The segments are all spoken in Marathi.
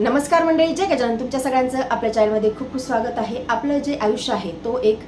नमस्कार मंडळी जय गजानन. तुमच्या सगळ्यांचं आपल्या चॅनलमध्ये खूप खूप स्वागत आहे. आपलं जे आयुष्य आहे तो एक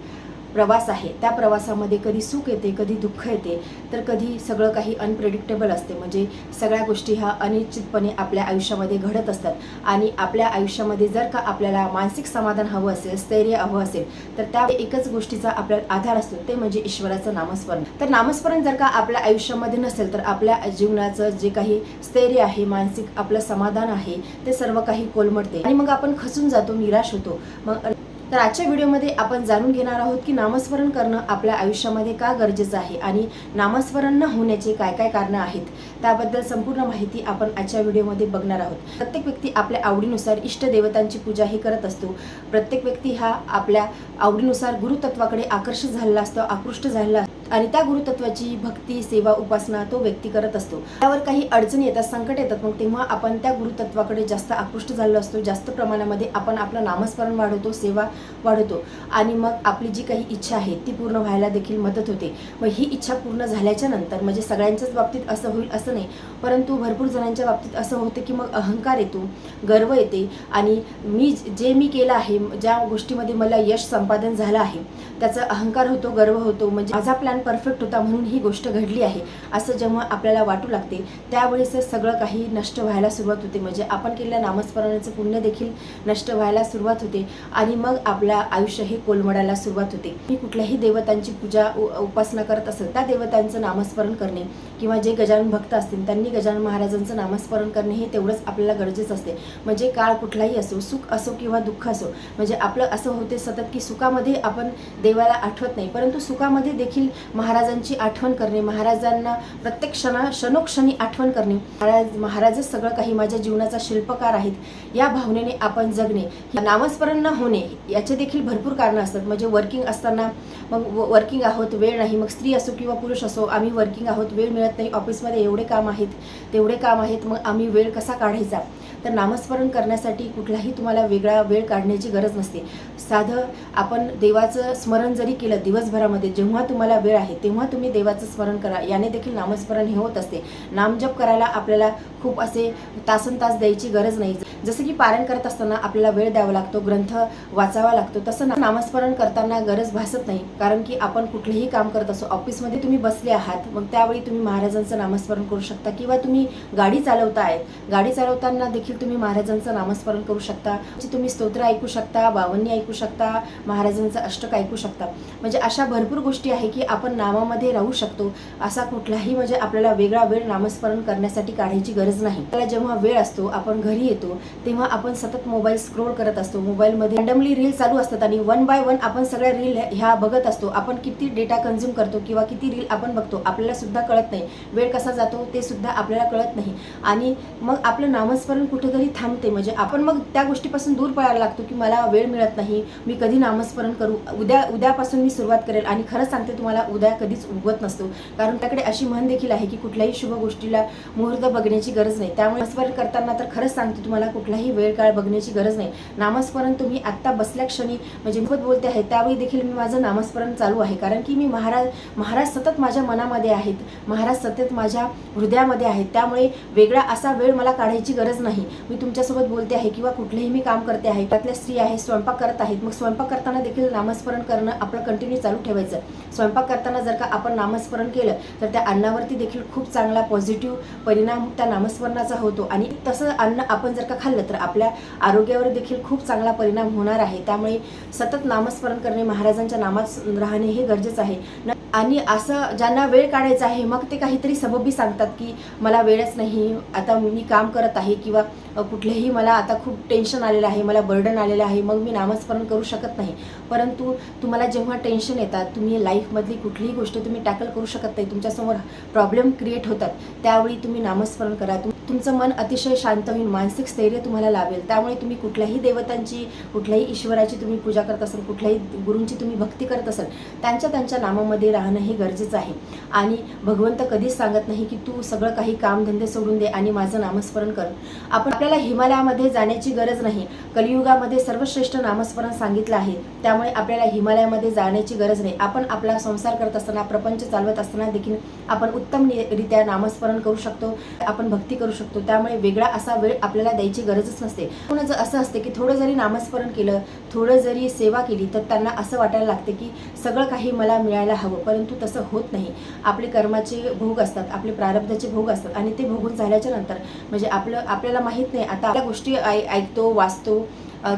प्रवास आहे. त्या प्रवासामध्ये कधी सुख येते कधी दुःख येते तर कधी सगळं काही अनप्रेडिक्टेबल असते. म्हणजे सगळ्या गोष्टी ह्या अनिश्चितपणे आपल्या आयुष्यामध्ये घडत असतात. आणि आपल्या आयुष्यामध्ये जर का आपल्याला मानसिक समाधान हवं असेल स्थैर्य हवं असेल तर त्या एकच गोष्टीचा आपल्याला आधार असतो. ते म्हणजे ईश्वराचं नामस्मरण. तर नामस्मरण जर का आपल्या आयुष्यामध्ये नसेल तर आपल्या जीवनाचं जे काही स्थैर्य आहे मानसिक आपलं समाधान आहे ते सर्व काही कोलमडते. आणि मग आपण खचून जातो निराश होतो. मग तर आजच्या व्हिडिओमध्ये आपण जाणून घेणार आहोत की नामस्मरण करणं आपल्या आयुष्यामध्ये का गरजेचं आहे आणि नामस्मरण न होण्याचे काय काय कारणं आहेत त्याबद्दल संपूर्ण माहिती आपण आजच्या व्हिडिओमध्ये बघणार आहोत. प्रत्येक व्यक्ती आपल्या आवडीनुसार इष्ट देवतांची पूजाही करत असतो. प्रत्येक व्यक्ती हा आपल्या आवडीनुसार गुरुतत्वाकडे आकर्षित झालेला असतो आकृष्ट झालेला असतो आणि त्या गुरुतत्वाची भक्ती सेवा उपासना तो व्यक्ती करत असतो. त्यावर काही अडचणी येतात संकट येतात मग तेव्हा आपण त्या गुरुतत्वाकडे जास्त आकृष्ट झालेलो असतो. जास्त प्रमाणामध्ये आपण आपलं नामस्मरण वाढवतो सेवा वाढवतो. आणि मग आपली जी काही इच्छा आहे ती पूर्ण व्हायला देखील मदत होते. मग ही इच्छा पूर्ण झाल्याच्यानंतर म्हणजे सगळ्यांच्याच बाबतीत असं होईल असं नाही परंतु भरपूर जणांच्या बाबतीत असं होतं की मग अहंकार येतो गर्व येते. आणि मी जे मी केलं आहे ज्या गोष्टीमध्ये मला यश संपादन झालं आहे त्याचा अहंकार होतो गर्व होतो. म्हणजे माझा प्लॅन परफेक्ट होता म्हणून ही गोष्ट घडली आहे. असं जेव्हा आपल्याला वाटू लागते त्यावेळेस सगळं काही नष्ट व्हायला सुरुवात होते. म्हणजे आपण केलेल्या नामस्मरणाचं पुण्य देखील नष्ट व्हायला सुरुवात होते आणि मग आपलं आयुष्य हे कोलमडायला सुरुवात होते. मी कुठल्याही देवतांची पूजा उ- उपासना करत असेल त्या देवतांचं नामस्मरण करणे किंवा जे गजानन भक्त असतील त्यांनी गजानन महाराजांचं नामस्मरण करणे हे तेवढंच आपल्याला गरजेचं असते. म्हणजे काळ कुठलाही असो सुख असो किंवा दुःख असो म्हणजे आपलं असं होते सतत की सुखामध्ये आपण देवाला आठवत नाही. परंतु सुखामध्ये देखील महाराजांची आठवण करणे महाराजांना प्रत्येक क्षणा क्षणोक्षणी आठवण करणे. महाराज महाराजच सगळं काही माझ्या जीवनाचा शिल्पकार आहेत. या भावनेने आपण जगणे नामस्मरण न होणे याचे देखील भरपूर कारणं असतात. म्हणजे वर्किंग असताना मग वर्किंग आहोत वेळ नाही. मग स्त्री असो किंवा पुरुष असो आम्ही वर्किंग आहोत वेळ मिळत नाही. ऑफिसमध्ये एवढे काम आहेत तेवढे काम आहेत. मग आम्ही वेळ कसा काढायचा? तर नामस्मरण करण्यासाठी कुठलाही तुम्हाला वेगळा वेळ काढण्याची गरज नसते. साधं आपण देवाचं स्मरण जरी केलं दिवसभरामध्ये जेव्हा तुम्हाला वेळ आहे तेव्हा तुम्ही देवाचं स्मरण करा. याने देखील नामस्मरण हे होत असते. नामजप करायला आपल्याला खूप असे तासन तास द्यायची गरज नाही. जसं की पारायण करत असताना आपल्याला वेळ द्यावा लागतो ग्रंथ वाचावा लागतो तसं ना- नामस्मरण करताना गरज भासत नाही. कारण की आपण कुठलेही काम करत असो ऑफिसमध्ये तुम्ही बसले आहात मग त्यावेळी तुम्ही महाराजांचं नामस्मरण करू शकता किंवा तुम्ही गाडी चालवता आहेत. गाडी चालवताना देखील तुम्ही महाराजांचं नामस्मरण करू शकता. तुम्ही स्तोत्र ऐकू शकता बावन्नी ऐकू शकता महाराजांचं अष्टक ऐकू शकता. म्हणजे अशा भरपूर गोष्टी आहे की आपण नामामध्ये राहू शकतो. असा कुठलाही म्हणजे आपल्याला वेगळा वेळ नामस्मरण करण्यासाठी काढायची गरज नाही. त्याला जेव्हा वेळ असतो आपण घरी येतो तेव्हा आपण सतत मोबाईल स्क्रोल करत असतो. मोबाईलमध्ये रँडमली रील चालू असतात आणि वन बाय वन आपण सगळ्या रील ह्या बघत असतो. आपण किती डेटा कन्झ्युम करतो किंवा किती रील आपण बघतो आपल्याला सुद्धा कळत नाही. वेळ कसा जातो ते सुद्धा आपल्याला कळत नाही. आणि मग आपलं नामस्मरण कुठेतरी थांबते. म्हणजे आपण मग त्या गोष्टीपासून दूर पळायला लागतो की मला वेळ मिळत नाही मी कधी नामस्मरण करू? उद्या उद्यापासून मी सुरुवात करेल आणि खरंच सांगते तुम्हाला उद्या कधीच उगवत नसतो. कारण त्याकडे अशी म्हण देखील आहे की कुठल्याही शुभ गोष्टीला मुहूर्त बघण्याची गरज नाही. त्यामुळे नामस्मरण करताना तर खरंच सांगते तुम्हाला कुठलाही वेळ काळ बघण्याची गरज नाही. नामस्मरण तुम्ही आत्ता बसल्या क्षणी म्हणजे मुखत बोलते आहे त्यावेळी देखील मी माझं नामस्मरण चालू आहे. कारण की मी महाराज महाराज सतत माझ्या मनामध्ये आहेत. महाराज सतत माझ्या हृदयामध्ये आहेत. त्यामुळे वेगळा असा वेळ मला काढायची गरज नाही. मी तुमच्यासोबत बोलते आहे किंवा कुठलेही मी काम करते आहे. त्यातल्या स्त्री आहे स्वयंपाक करत आहेत. मग स्वयंपाक करताना देखील नामस्मरण करणं आपलं कंटिन्यू चालू ठेवायचं. स्वयंपाक करताना जर का आपण नामस्मरण केलं तर त्या अन्नावरती देखील खूप चांगला पॉझिटिव्ह परिणाम त्या नामस्मरणाचा होतो. आणि तसं अन्न आपण जर का खाल्लं तर आपल्या आरोग्यावर देखील खूप चांगला परिणाम होणार आहे. त्यामुळे सतत नामस्मरण करणे महाराजांच्या नामात राहणे हे गरजेचं आहे. न- आणि असं ज्यांना वेळ काढायचा आहे मग ते काहीतरी सबबी सांगतात की मला वेळच नाही आता मी काम करत आहे किंवा कुठलेही मला आता खूप टेन्शन आलेलं आहे मला बर्डन आलेलं आहे मग मी नामस्मरण करू शकत नाही. परंतु तुम्हाला जेव्हा टेन्शन येतात तुम्ही लाईफमधली कुठलीही गोष्ट तुम्ही टॅकल करू शकत नाही तुमच्यासमोर प्रॉब्लेम क्रिएट होतात त्यावेळी तुम्ही नामस्मरण करा. तुमचं मन अतिशय शांत होईल मानसिक स्थैर्य तुम्हाला लाभेल त्यामुळे तुम्ही कुठल्याही देवतांची कुठल्याही ईश्वराची तुम्ही पूजा करत असाल कुठल्याही गुरूंची तुम्ही भक्ती करत असाल त्यांच्या त्यांच्या नामामध्ये राहणं हे गरजेचं आहे. आणि भगवंत कधीच सांगत नाही की तू सगळं काही कामधंदे सोडून दे आणि माझं नामस्मरण कर. आपण आपल्याला हिमालयामध्ये जाण्याची गरज नाही. कलियुगामध्ये सर्वश्रेष्ठ नामस्मरण सांगितलं आहे. त्यामुळे आपल्याला हिमालयामध्ये जाण्याची गरज नाही. आपण आपला संसार करत असताना प्रपंच चालवत असताना देखील आपण उत्तम रित्या नामस्मरण करू शकतो आपण भक्ती करू शकतो. त्यामुळे वेगळा असा वेळ आपल्याला द्यायची गरजच नसते. म्हणून जर असं असते की थोडं जरी नामस्मरण केलं थोडं जरी सेवा केली तर त्यांना असं वाटायला लागते की सगळं काही मला मिळायला हवं. परंतु तसं होत नाही. आपले कर्माचे भोग असतात आपले प्रारब्धाचे भोग असतात आणि ते भोगून झाल्याच्यानंतर म्हणजे आपलं आपल्याला माहीत नाही. आता आपल्या गोष्टी ऐ- ऐकतो वाचतो.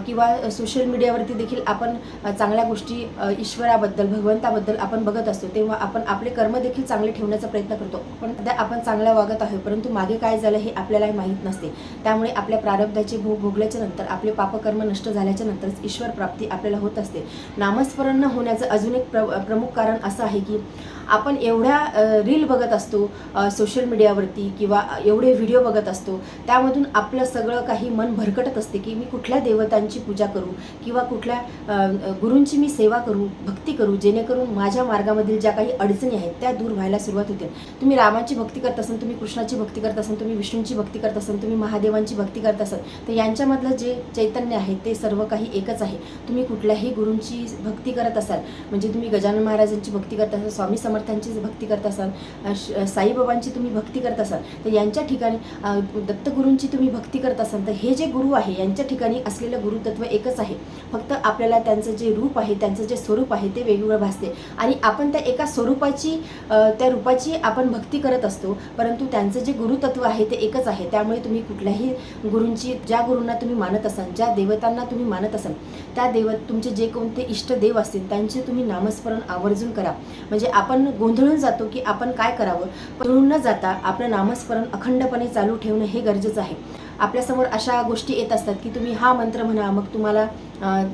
किंवा सोशल मीडियावरती देखील आपण चांगल्या गोष्टी ईश्वराबद्दल भगवंताबद्दल आपण बघत असतो तेव्हा आपण आपले कर्म देखील चांगले ठेवण्याचा प्रयत्न करतो. पण सध्या आपण चांगला वागत आहोत परंतु मागे काय झालं हे आपल्याला माहीत नसते. त्यामुळे आपल्या प्रारब्धाचे भोग भोगल्याच्या नंतर आपले पापकर्म नष्ट झाल्याच्या नंतरच ईश्वर प्राप्ती आपल्याला होत असते. नामस्मरण न होण्याचं अजून एक प्र प्रमुख कारण असं आहे की आपण एवढ्या रील बघत असतो सोशल मीडियावरती किंवा एवढे व्हिडिओ बघत असतो त्यामधून आपलं सगळं काही मन भरकटत असते की मी कुठल्या देवतांची पूजा करू किंवा कुठल्या गुरूंची मी सेवा करू भक्ती करू जेणेकरून माझ्या मार्गामधील ज्या काही अडचणी आहेत त्या दूर व्हायला सुरुवात होते. तुम्ही रामाची भक्ती करत असाल तुम्ही कृष्णाची भक्ती करत असाल तुम्ही विष्णूंची भक्ती करत असाल तुम्ही महादेवांची भक्ती करत असाल तर यांच्यामधलं जे चैतन्य आहे ते सर्व काही एकच आहे. तुम्ही कुठल्याही गुरूंची भक्ती करत असाल म्हणजे तुम्ही गजानन महाराजांची भक्ती करत असाल स्वामी समर्थांची भक्ती करत असाल श- साईबाबांची तुम्ही भक्ती करत असाल तर यांच्या ठिकाणी दत्तगुरूंची तुम्ही भक्ती करत असाल तर हे जे गुरु आहे यांच्या ठिकाणी असलेलं गुरुतत्व एकच आहे. फक्त आपल्याला त्यांचं जे रूप आहे त्यांचं जे स्वरूप आहे ते वेगवेगळं भासते. आणि आपण त्या एका स्वरूपाची त्या रूपाची आपण भक्ती करत असतो परंतु त्यांचं जे गुरुतत्व आहे ते एकच आहे. त्यामुळे तुम्ही कुठल्याही गुरूंची ज्या गुरूंना तुम्ही मानत असाल ज्या देवतांना तुम्ही मानत असाल त्या देव तुमचे जे कोणते इष्टदेव असतील त्यांचे तुम्ही नामस्मरण आवर्जून करा. म्हणजे आपण गोंधळून जातो की आपण काय करावं? पण न जाता आपलं नामस्मरण अखंडपणे चालू ठेवणं हे गरजेचं आहे. आपल्यासमोर अशा गोष्टी येत असतात की तुम्ही हा मंत्र म्हणा मग तुम्हाला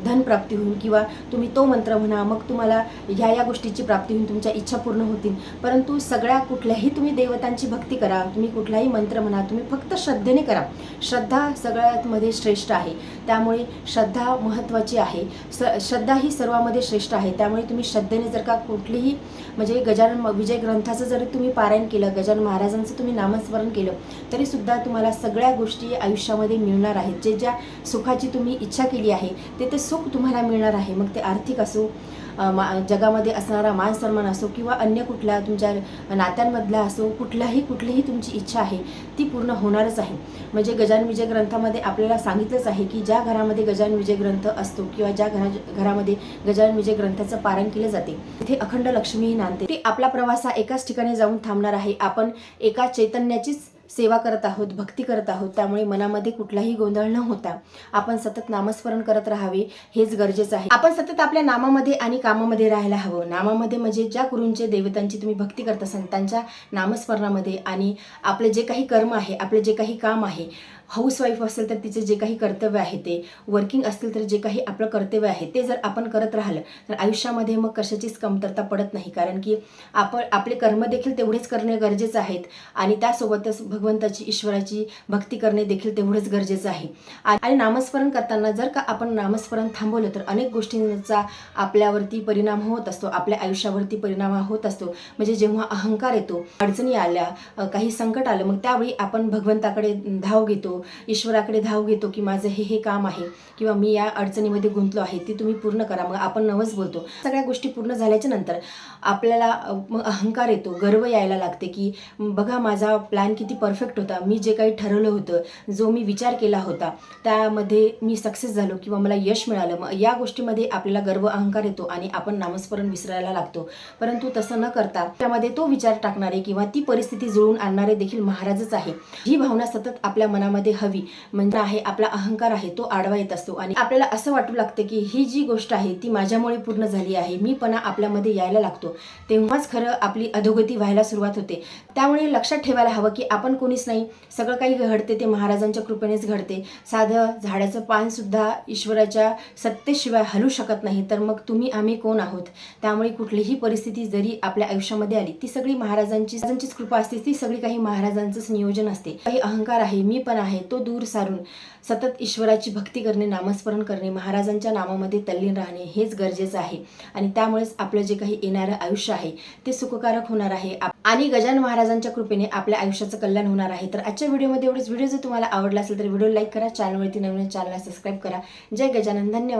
धनप्राप्ती होईल किंवा तुम्ही तो मंत्र म्हणा मग तुम्हाला ह्या या गोष्टीची प्राप्ती होईल तुमच्या इच्छा पूर्ण होतील. परंतु सगळ्या कुठल्याही तुम्ही देवतांची भक्ती करा तुम्ही कुठलाही मंत्र म्हणा तुम्ही फक्त श्रद्धेने करा. श्रद्धा सगळ्यामध्ये श्रेष्ठ आहे. त्यामुळे श्रद्धा महत्त्वाची आहे. स श्रद्धा ही सर्वामध्ये श्रेष्ठ आहे. त्यामुळे तुम्ही श्रद्धेने जर का कुठलीही म्हणजे गजानन विजय ग्रंथाचं जरी तुम्ही पारायण केलं गजानन महाराजांचं तुम्ही नामस्मरण केलं तरीसुद्धा तुम्हाला सगळ्या गोष्टी आयुष्यामध्ये मिळणार आहेत. जे ज्या सुखाची तुम्ही इच्छा केली आहे ते ते सुख तुम्हाला मिळणार आहे. मग ते आर्थिक असो मा जगामध्ये असणारा मान सन्मान असो किंवा अन्य कुठल्या तुमच्या नात्यांमधला असो कुठलाही कुठलीही तुमची इच्छा आहे ती पूर्ण होणारच आहे. म्हणजे गजान विजय ग्रंथामध्ये आपल्याला सांगितलंच आहे की ज्या घरामध्ये गजान विजय ग्रंथ असतो किंवा ज्या घरा घरामध्ये गजान विजय ग्रंथाचं पारण केलं जाते तिथे अखंड लक्ष्मी नांदते. ती आपला प्रवास हा एकाच ठिकाणी जाऊन थांबणार आहे. आपण एका चैतन्याचीच सेवा करत आहोत भक्ती करत आहोत त्यामुळे मनामध्ये कुठलाही गोंधळ न होता आपण सतत नामस्मरण करत राहावे हेच गरजेचं आहे. आपण सतत आपल्या नामामध्ये आणि कामामध्ये राहायला हवं. नामामध्ये म्हणजे ज्या गुरूंचे देवतांची तुम्ही भक्ती करत असाल त्यांच्या नामस्मरणामध्ये आणि आपले जे काही कर्म आहे आपले जे काही काम आहे हाऊसवाईफ असेल तर तिचे जे काही कर्तव्य आहे ते वर्किंग असतील तर जे काही आपलं कर्तव्य आहे ते जर आपण करत राहिलं तर आयुष्यामध्ये मग कशाचीच कमतरता पडत नाही. कारण की आपण आपले कर्म देखील तेवढेच करणे गरजेचं आहेत आणि त्यासोबतच भगवंताची ईश्वराची भक्ती करणे देखील तेवढंच गरजेचं आहे. आणि नामस्मरण करताना जर का आपण नामस्मरण थांबवलं तर अनेक गोष्टींचा आपल्यावरती परिणाम होत असतो आपल्या आयुष्यावरती परिणाम होत असतो. म्हणजे जेव्हा अहंकार येतो अडचणी आल्या काही संकट आलं मग त्यावेळी आपण भगवंताकडे धाव घेतो ईश्वराकडे धाव घेतो की माझं हे हे काम आहे किंवा मी या अडचणीमध्ये गुंतलो आहे ती तुम्ही पूर्ण करा. मग आपण नवच बोलतो. सगळ्या गोष्टी पूर्ण झाल्याच्यानंतर आपल्याला मग अहंकार येतो गर्व यायला लागते की बघा माझा प्लॅन किती परफेक्ट होता. मी जे काही ठरवलं होतं जो मी विचार केला होता त्यामध्ये मी सक्सेस झालो किंवा मला यश मिळालं. मग या गोष्टीमध्ये आपल्याला गर्व अहंकार येतो आणि आपण नामस्मरण विसरायला लागतो. परंतु तसं न करता त्यामध्ये तो विचार टाकणारे किंवा ती परिस्थिती जुळून आणणारे देखील महाराजच आहे. ही भावना सतत आपल्या मनामध्ये हवी. म्हणजे आहे आपला अहंकार आहे तो आडवा येत असतो. आणि आपल्याला असं वाटू लागतं की ही जी गोष्ट आहे ती माझ्यामुळे पूर्ण झाली आहे. मीपणा आपल्यामध्ये यायला लागतो. तेव्हाच खरं आपली अधोगती व्हायला सुरुवात होते. त्यामुळे लक्षात ठेवायला हवं की आपण कोणीच नाही. सगळं काही घडते ते महाराजांच्या कृपेनेच घडते. साधं झाडाचं पान सुद्धा ईश्वराच्या सत्तेशिवाय हलू शकत नाही तर मग तुम्ही आम्ही कोण आहोत? त्यामुळे कुठलीही परिस्थिती जरी आपल्या आयुष्यामध्ये आली ती सगळी महाराजांची महाराजांचीच कृपा असते ती सगळी काही महाराजांचंच नियोजन असते. काही अहंकार आहे मी पण आहे तो दूर सारून सतत ईश्वराची भक्ती करणे नामस्मरण करणे महाराजांच्या नामामध्ये तल्लीन राहणे हेच गरजेचं आहे. आणि त्यामुळेच आपलं जे काही येणारं आयुष्य आहे ते सुखकारक होणार आहे. आणि गजानन महाराजांच्या कृपेने आपल्या आयुष्याचं कल्याण होणार आहे. तर आजच्या व्हिडिओमध्ये एवढंच. व्हिडिओ जर तुम्हाला आवडला असेल तर व्हिडिओ लाईक करा चॅनलवरती नवीन चॅनलला सबस्क्राईब करा. जय गजानन. धन्यवाद.